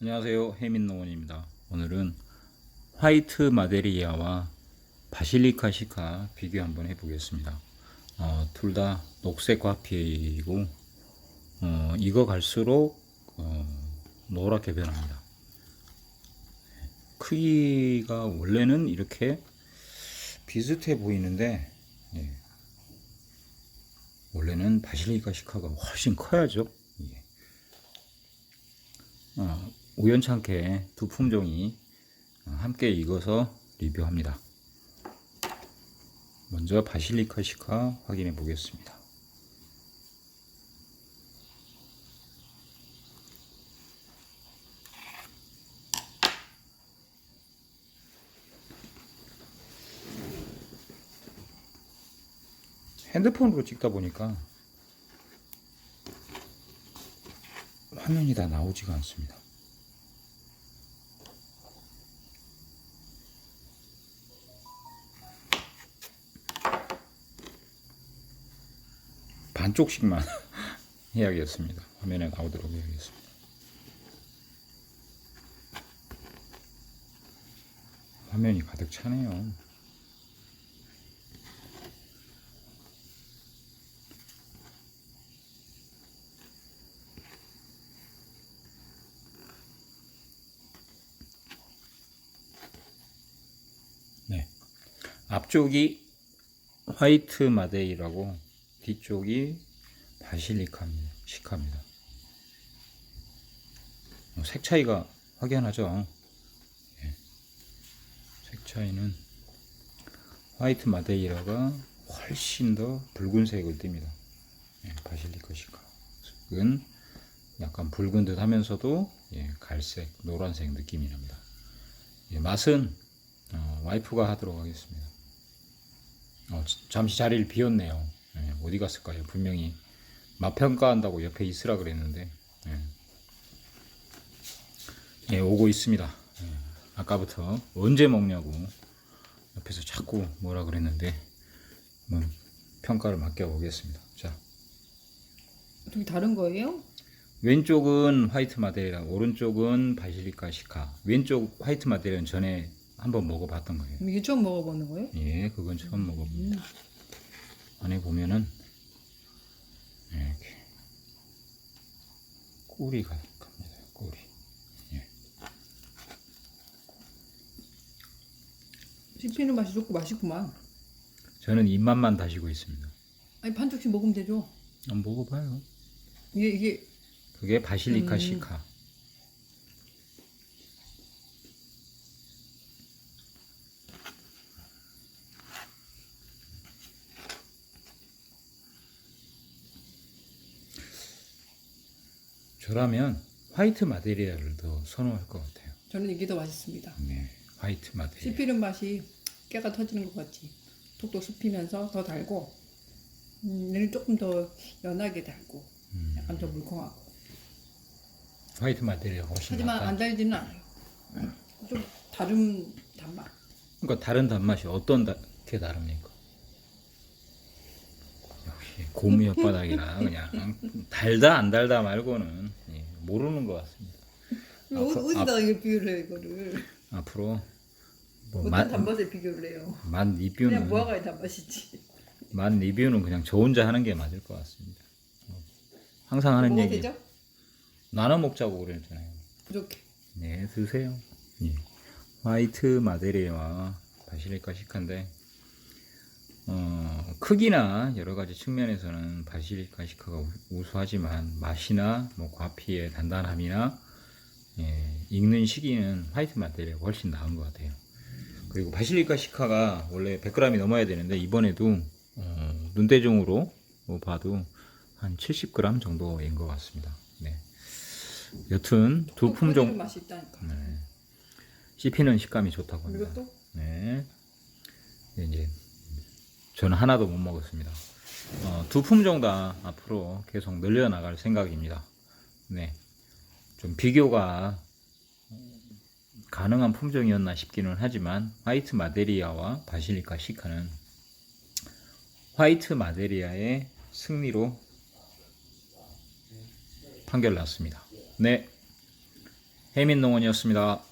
안녕하세요. 해민농원입니다. 오늘은 화이트 마데리아와 바실리카 시카 비교 한번 해보겠습니다. 어, 둘 다 녹색 과피이고 어, 익어갈수록 어, 노랗게 변합니다. 크기가 원래는 이렇게 비슷해 보이는데 예. 원래는 바실리카 시카가 훨씬 커야죠. 예. 어, 우연찮게 두 품종이 어, 함께 익어서 리뷰합니다. 먼저 바실리카 시카 확인해 보겠습니다. 핸드폰으로 찍다 보니까 화면이 다 나오지가 않습니다. 반쪽씩만 해야겠습니다. 화면에 나오도록 해야겠습니다. 화면이 가득 차네요. 네. 앞쪽이 화이트 마데이라고 뒤쪽이 바실리카입니다. 시카입니다. 어, 색 차이가 확연하죠. 예. 색 차이는 화이트 마데이라가 훨씬 더 붉은색을 띱니다. 예, 바실리카 시카는 약간 붉은 듯 하면서도 예, 갈색, 노란색 느낌이 납니다. 예, 맛은 어, 와이프가 하도록 하겠습니다. 어, 잠시 자리를 비웠네요. 예, 어디 갔을까요? 분명히 맛 평가한다고 옆에 있으라 그랬는데 예. 예, 오고 있습니다. 예, 아까부터 언제 먹냐고 옆에서 자꾸 뭐라 그랬는데 한번 평가를 맡겨보겠습니다. 자 둘이 다른 거예요? 왼쪽은 화이트 마데리라, 오른쪽은 바실리카 시카. 왼쪽 화이트 마데리라는 전에 한번 먹어봤던 거예요. 이게 처음 먹어보는 거예요? 예, 그건 처음 먹어봅니다. 안에 보면은 이렇게 꿀이 가득합니다. 꿀이. 예. 씹히는 맛이 좋고 맛있구만. 저는 입맛만 다시고 있습니다. 아니 반쪽씩 먹으면 되죠. 한번 먹어봐요. 이게 이게 그게 바실리카 음. 시카. 저라면 화이트 마데리아를 더 선호할 것 같아요. 저는 이게 더 맛있습니다. 네, 화이트 마데리아. 씹히는 맛이 깨가 터지는 것 같지. 톡톡 씹히면서 더 달고, 음, 얘는 조금 더 연하게 달고, 약간 더 물컹하고. 화이트 마데리아가 훨씬 하지만 낫다. 안 달지는 않아요. 음, 좀 다른 단맛. 그러니까 다른 단맛이 어떤 다, 게 다릅니까? 고무 혓바닥이라 그냥 달다 안 달다 말고는 예, 모르는 것 같습니다. 앞으로- 어디다 이거 비교를 해 이거를? 앞으로 뭐 어떤 맛, 단맛에 비교를 해요? 맛 그냥 리뷰는 무화과의 단맛이지. 맛 리뷰는 그냥 저 혼자 하는 게 맞을 것 같습니다. 어, 항상 하는 먹어도 얘기 되죠? 나눠 먹자고 그랬잖아요. 이렇게. 네, 드세요. 예. 화이트 마데리와 바실리카 시카인데 어, 크기나 여러 가지 측면에서는 바실리카 시카가 우- 우수하지만 맛이나 뭐 과피의 단단함이나 예, 익는 시기는 화이트 마데리아가 훨씬 나은 것 같아요. 그리고 바실리카 시카가 원래 100g이 넘어야 되는데 이번에도 어, 눈대중으로 봐도 한 70g 정도인 것 같습니다. 네. 여튼 두 품종. 네. 씹히는 식감이 좋다고 합니다. 네. 저는 하나도 못 먹었습니다. 어, 두 품종 다 앞으로 계속 늘려나갈 생각입니다. 네. 좀 비교가 가능한 품종이었나 싶기는 하지만 화이트 마데리아와 바실리카 시카는 화이트 마데리아의 승리로 판결 났습니다. 네. 해민 농원이었습니다.